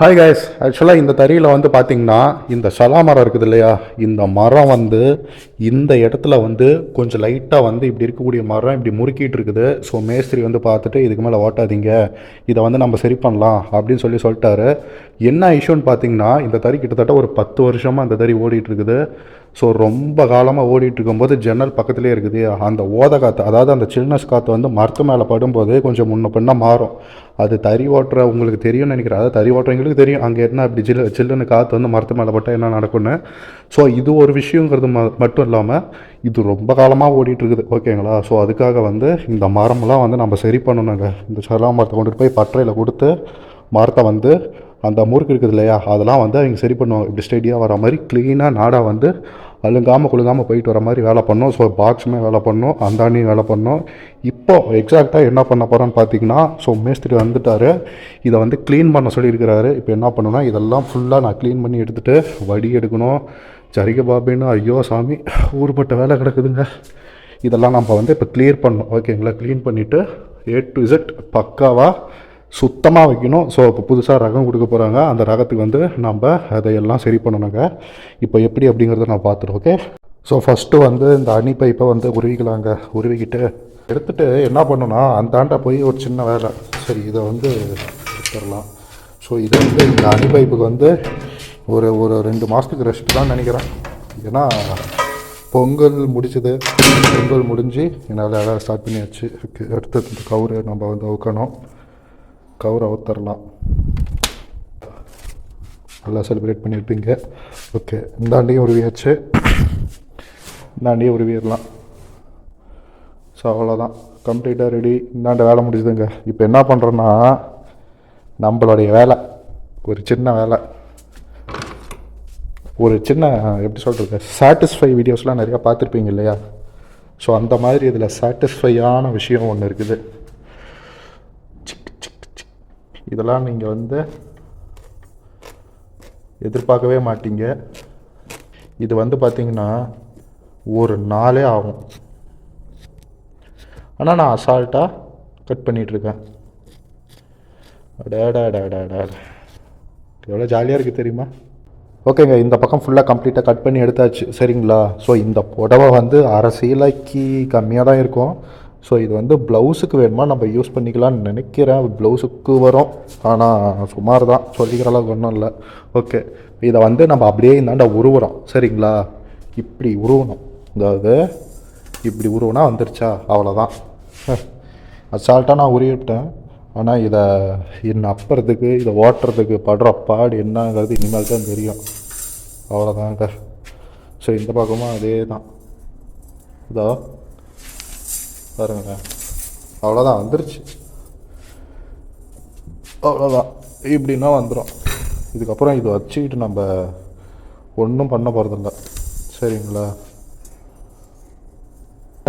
Hi guys ஆக்சுவலாக இந்த தறியில் வந்து பார்த்தீங்கன்னா இந்த சலா மரம் இருக்குது இல்லையா? இந்த மரம் வந்து இந்த இடத்துல வந்து கொஞ்சம் லைட்டாக வந்து இப்படி இருக்கக்கூடிய மரம் இப்படி முறுக்கிட்டு இருக்குது. ஸோ மேஸ்திரி வந்து பார்த்துட்டு இதுக்கு மேலே ஓட்டாதீங்க. இதை வந்து நம்ம சரி பண்ணலாம் அப்படின்னு சொல்லி சொல்லிட்டாரு. என்ன இஷ்யூன்னு பார்த்தீங்கன்னா இந்த தறி கிட்டத்தட்ட ஒரு பத்து வருஷமாக அந்த தறி ஓடிட்டு இருக்குது. ஸோ ரொம்ப காலமாக ஓடிட்டு இருக்கும்போது ஜன்னல் பக்கத்துலேயே இருக்குது. அந்த ஓத காற்று அதாவது அந்த சில்னஸ் காற்று வந்து மரத்து மேலே படும்போது கொஞ்சம் முன்ன பின்ன மாறும். அது தறி ஓட்டுற உங்களுக்கு தெரியும்னு நினைக்கிறேன். அதாவது தறி ஓட்டுறவங்களுக்கு தெரியும். அங்கே என்ன அப்படி சில்லு சில்லுன்னு காற்று வந்து மரத்து மேலே பட்டால் என்ன நடக்கும்னு. ஸோ இது ஒரு விஷயங்கிறது ம மட்டும் இல்லாமல் இது ரொம்ப காலமாக ஓடிட்டுருக்குது. ஓகேங்களா ஸோ அதுக்காக வந்து இந்த மரம்லாம் வந்து நம்ம சரி பண்ணணுங்க. இந்த சரலா மரத்தை கொண்டுட்டு போய் பட்டறையில் கொடுத்து மரத்தை வந்து அந்த முறுக்கு இருக்குது இல்லையா? அதெல்லாம் வந்து அவங்க சரி பண்ணுவாங்க. இப்படி ஸ்டெடியாக வர மாதிரி க்ளீனாக நாடாக வந்து அழுங்காமல் குழுங்காமல் போயிட்டு வர மாதிரி வேலை பண்ணோம். ஸோ பாக்ஸுமே வேலை பண்ணோம். அந்தாண்டியும் வேலை பண்ணோம். இப்போ எக்ஸாக்டாக என்ன பண்ண போகிறோன்னு பார்த்தீங்கன்னா ஸோ மேஸ்திரி வந்துட்டார். இதை வந்து க்ளீன் பண்ண சொல்லியிருக்கிறாரு. இப்போ என்ன பண்ணணும்னா இதெல்லாம் ஃபுல்லாக நான் க்ளீன் பண்ணி எடுத்துகிட்டு வடி எடுக்கணும். சரிக பாபின்னு ஐயோ சாமி ஊர்பட்ட வேலை கிடக்குதுங்க. இதெல்லாம் நம்ம வந்து இப்போ க்ளியர் பண்ணணும். ஓகேங்களா க்ளீன் பண்ணிவிட்டு ஏ டு இசட் பக்காவாக சுத்தமாக வைக்கணும். ஸோ இப்போ புதுசாக ரகம் கொடுக்க போகிறாங்க அந்த ரகத்துக்கு வந்து நம்ம அதையெல்லாம் சரி பண்ணணுங்க. இப்போ எப்படி அப்படிங்கிறத நான் பார்த்துருவோம் ஓகே ஸோ ஃபஸ்ட்டு வந்து இந்த அணி பைப்பை வந்து உருவிக்கலாங்க. உருவிக்கிட்டு எடுத்துகிட்டு என்ன பண்ணணும்னா அந்தாண்ட போய் ஒரு சின்ன வேலை. சரி இதை வந்து எடுத்துடலாம். ஸோ இது வந்து இந்த அணி பைப்புக்கு வந்து ஒரு ஒரு ரெண்டு மாதத்துக்கு ரெஸ்ட் தான் நினைக்கிறேன். ஏன்னா பொங்கல் முடிச்சது. பொங்கல் முடிஞ்சு என்னால் வேலை ஸ்டார்ட் பண்ணியாச்சு. Okay, கவுரு நம்ம வந்து அவுக்கணும். கவர் அவுத்தரலாம் நல்லா செலிப்ரேட் பண்ணியிருப்பீங்க ஓகே இந்தாண்டியும் உருவியாச்சு. இந்தாண்டியும் உருவிடலாம். ஸோ அவ்வளோதான் கம்ப்ளீட்டாக ரெடி இந்தாண்ட வேலை முடிச்சுதுங்க இப்போ என்ன பண்ணுறோன்னா நம்மளுடைய வேலை. ஒரு சின்ன வேலை. ஒரு சின்ன எப்படி சொல்கிறது சாட்டிஸ்ஃபை வீடியோஸ்லாம் நிறையா பார்த்துருப்பீங்க இல்லையா? ஸோ அந்த மாதிரி இதில் சாட்டிஸ்ஃபையான விஷயம் ஒன்று இருக்குது. இதெல்லாம் நீங்கள் வந்து எதிர்பார்க்கவே மாட்டீங்க. இது வந்து பார்த்தீங்கன்னா ஒரு நாளே ஆகும். ஆனால் நான் அசால்ட்டாக கட் பண்ணிகிட்ருக்கேன் அடாடாடாடாடா எவ்வளோ ஜாலியாக இருக்குது தெரியுமா? ஓகேங்க இந்த பக்கம் ஃபுல்லாக கம்ப்ளீட்டாக கட் பண்ணி எடுத்தாச்சு. சரிங்களா? ஸோ இந்த புடவை வந்து அரசியலைக்கு கம்மியாக தான் இருக்கும். ஸோ இது வந்து ப்ளவுஸுக்கு வேணுமா? நம்ம யூஸ் பண்ணிக்கலாம்னு நினைக்கிறேன். ப்ளவுஸுக்கு வரும். ஆனால் சுமார் தான் சொல்லிக்கிற அளவுக்கு ஒன்றும் இல்லை. ஓகே இதை வந்து நம்ம அப்படியே இந்தாண்ட உருவுறோம். சரிங்களா? இப்படி உருவணும். அதாவது இப்படி உருவனா வந்துருச்சா? அவ்வளோதான் அசால்ட்டாக நான் உருவிட்டேன். ஆனால் இதை என்ன அப்புறத்துக்கு இதை ஓட்டுறதுக்கு படுற பாடு என்னங்கிறது இனிமேல் தான் தெரியும். அவ்வளோதாங்க ஸோ இந்த பக்கமும் அதே தான் இதோ பாருங்களேன் அவ்வளோதான் வந்துருச்சு. அவ்வளோதான் இப்படின்னா வந்துடும் இதுக்கப்புறம் இது வச்சுக்கிட்டு நம்ம ஒன்றும் பண்ண போகிறதில்ல சரிங்களா?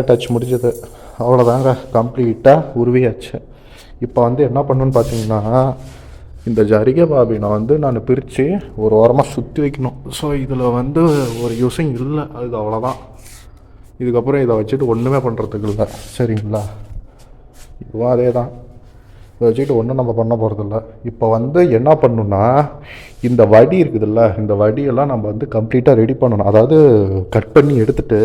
டச் முடிஞ்சது. அவ்வளோதாங்க கம்ப்ளீட்டாக உருவியாச்சு. இப்போ வந்து என்ன பண்ணுன்னு பார்த்தீங்கன்னா இந்த ஜரிகை பாபினை வந்து நான் பிரித்து ஒரு ஓரமாக சுற்றி வைக்கணும். ஸோ இதில் வந்து ஒரு யூஸிங் இல்லை. அது அவ்வளோதான் இதுக்கப்புறம் இதை வச்சுட்டு ஒன்றுமே பண்ணுறதுக்கு இல்லை. சரிங்களா? இதுவும் அதே தான் இதை வச்சுக்கிட்டு ஒன்றும் நம்ம பண்ண போகிறதில்ல இப்போ வந்து என்ன பண்ணணுன்னா இந்த வடி இருக்குதுல்ல இந்த வடியெல்லாம் நம்ம வந்து கம்ப்ளீட்டாக ரெடி பண்ணணும். அதாவது கட் பண்ணி எடுத்துட்டு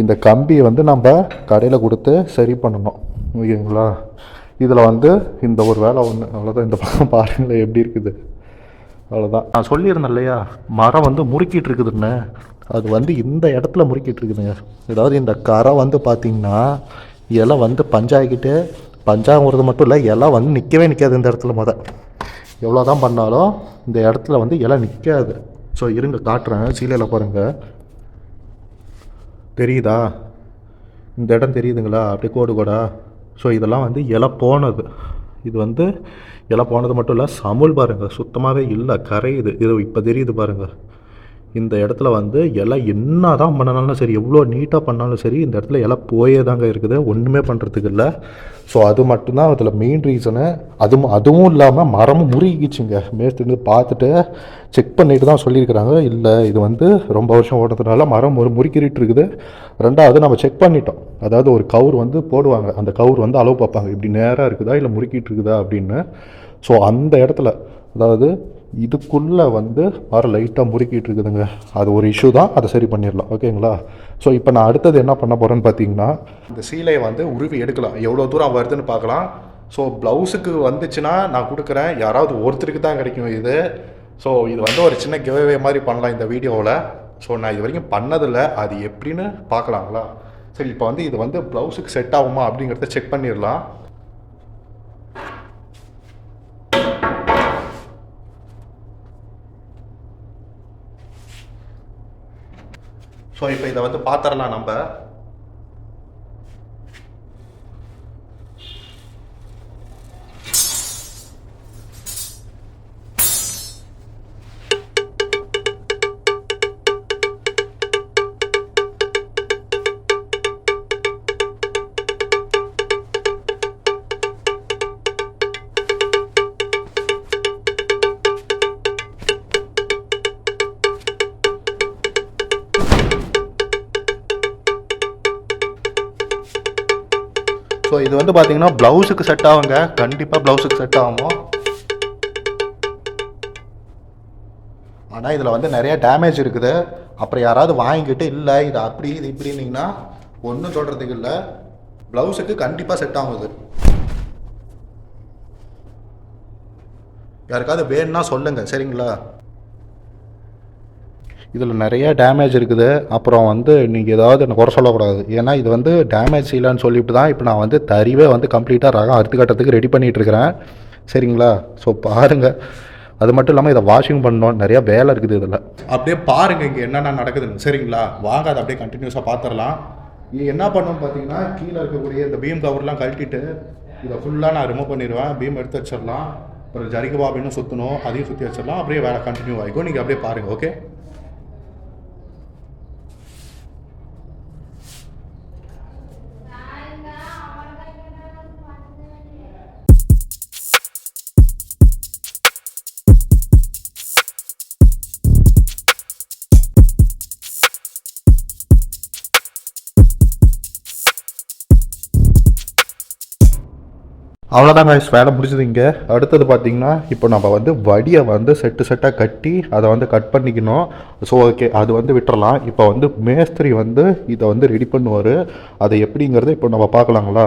இந்த கம்பியை வந்து நம்ம கடையில் கொடுத்து சரி பண்ணணும். ஓகேங்களா? இதில் வந்து இந்த ஒரு வேலை ஒன்று அவ்வளோதான் இந்த பக்கம் பாருங்களேன் எப்படி இருக்குது. அவ்வளோதான் நான் சொல்லியிருந்தேன் இல்லையா? மரம் வந்து முறுக்கிட்டு இருக்குதுன்னு. அது வந்து இந்த இடத்துல முறுக்கிட்டு இருக்குதுங்க. அதாவது இந்த கரை வந்து பார்த்திங்கன்னா இலை வந்து பஞ்சாகிட்டு பஞ்சாங்கிறது மட்டும் இல்லை இலை வந்து நிற்கவே நிற்காது இந்த இடத்துல மொதல் எவ்வளோ தான் பண்ணாலும் இந்த இடத்துல வந்து இலை நிற்காது ஸோ இருங்க காட்டுறேன். சீலையில் பாருங்கள் தெரியுதா? இந்த இடம் தெரியுதுங்களா? அப்படியே கோடு கோடா. ஸோ இதெல்லாம் வந்து இலை போனது. இது வந்து இலை போனது மட்டும் இல்லை சமுல் பாருங்கள் சுத்தமாகவே இல்லை கரையுது. இது இப்போ தெரியுது பாருங்கள் இந்த இடத்துல வந்து இலை என்ன தான் பண்ணனாலும் சரி எவ்வளோ நீட்டாக பண்ணாலும் சரி இந்த இடத்துல இலை போயே தாங்க இருக்குது. ஒன்றுமே பண்ணுறதுக்கு இல்லை. ஸோ அது மட்டும்தான் அதில் மெயின் ரீசனு அதுவும் அதுவும் இல்லாமல் மரமும் முறுகிச்சுங்க மேஸ்திரிந்து பார்த்துட்டு செக் பண்ணிட்டு தான் சொல்லியிருக்கிறாங்க. இல்லை இது வந்து ரொம்ப வருஷம் ஓடுறதுனால மரம் ஒரு முறுக்கிட்டு இருக்குது ரெண்டாவது நம்ம செக் பண்ணிட்டோம். அதாவது ஒரு கவுர் வந்து போடுவாங்க. அந்த கவுர் வந்து அளவு பார்ப்பாங்க. இப்படி நேராக இருக்குதா? இல்லை முறுக்கிட்டு இருக்குதா அப்படின்னு. ஸோ அந்த இடத்துல அதாவது இதுக்குள்ளே வந்து வர லைட்டாக முறுக்கிட்டு இருக்குதுங்க. அது ஒரு இஷ்யூ தான். அதை சரி பண்ணிடலாம். ஓகேங்களா? ஸோ இப்போ நான் அடுத்தது என்ன பண்ண போகிறேன்னு பார்த்தீங்கன்னா இந்த சீலையை வந்து உருவி எடுக்கலாம். எவ்வளோ தூரம் வருதுன்னு பார்க்கலாம். ஸோ ப்ளவுஸுக்கு வந்துச்சுன்னா நான் கொடுக்குறேன். யாராவது ஒருத்தருக்கு தான் கிடைக்கும் இது. ஸோ இது வந்து ஒரு சின்ன கிவ்வே மாதிரி பண்ணலாம் இந்த வீடியோவில் ஸோ நான் இது வரைக்கும் பண்ணதில்லை. அது எப்படின்னு பார்க்கலாங்களா? சரி இப்போ வந்து இது வந்து ப்ளவுஸுக்கு செட் ஆகுமா அப்படிங்கிறத செக் பண்ணிடலாம். ஸோ இப்போ இதை வந்து பார்த்துடலாம் நம்ம. ஸோ இது வந்து பார்த்தீங்கன்னா ப்ளவுஸுக்கு செட் ஆகுங்க. கண்டிப்பாக ப்ளவுஸுக்கு செட் ஆகும். ஆனால் இதில் வந்து நிறைய டேமேஜ் இருக்குது. அப்புறம் யாராவது வாங்கிக்கிட்டு இல்லை இது அப்படி இது இப்படின்னீங்கன்னா ஒன்றும் சொல்கிறதுக்கு இல்லை. ப்ளவுஸுக்கு கண்டிப்பாக செட் ஆகுது யாருக்காவது வேணும்னா சொல்லுங்கள் சரிங்களா? இதில் நிறைய டேமேஜ் இருக்குது. அப்புறம் வந்து நீங்கள் ஏதாவது எனக்கு குறை சொல்லக்கூடாது. ஏன்னா இது வந்து டேமேஜ் இல்லைன்னு சொல்லிட்டு தான் இப்போ நான் வந்து தறிவே வந்து கம்ப்ளீட்டாக ரகம் அறுத்து கட்டுறதுக்கு ரெடி பண்ணிகிட்டு இருக்கிறேன். சரிங்களா? ஸோ பாருங்கள் அது மட்டும் இல்லாமல் இதை வாஷிங் பண்ணணும். நிறையா வேலை இருக்குது இதில். அப்படியே பாருங்கள் இங்கே என்னென்ன நடக்குதுன்னு. சரிங்களா? வாங்க அதை அப்படியே கண்டினியூஸாக பார்த்துடலாம் இது என்ன பண்ணணும் பார்த்தீங்கன்னா கீழே இருக்கக்கூடிய இந்த பீம் கவர்லாம் கழட்டிட்டு இதை ஃபுல்லாக நான் ரிமூவ் பண்ணிடுவேன். பீம் எடுத்து வச்சிடலாம். அப்புறம் ஜரிக பாபின்னு சுற்றணும் அதையும் சுற்றி வச்சிடலாம். அப்படியே வேலை கண்டினியூ ஆகிக்கும். நீங்கள் அப்படியே பாருங்கள் ஓகே அவ்வளோதாங்க வேலை முடிச்சது இங்கே. அடுத்தது பார்த்தீங்கன்னா இப்போ நம்ம வந்து வடியை வந்து செட்டு செட்டாக கட்டி அதை வந்து கட் பண்ணிக்கணும். ஸோ ஓகே அது வந்து விட்டுறலாம். இப்போ வந்து மேஸ்திரி வந்து இதை வந்து ரெடி பண்ணுவார். அதை எப்படிங்கிறத இப்போ நம்ம பார்க்கலாங்களா?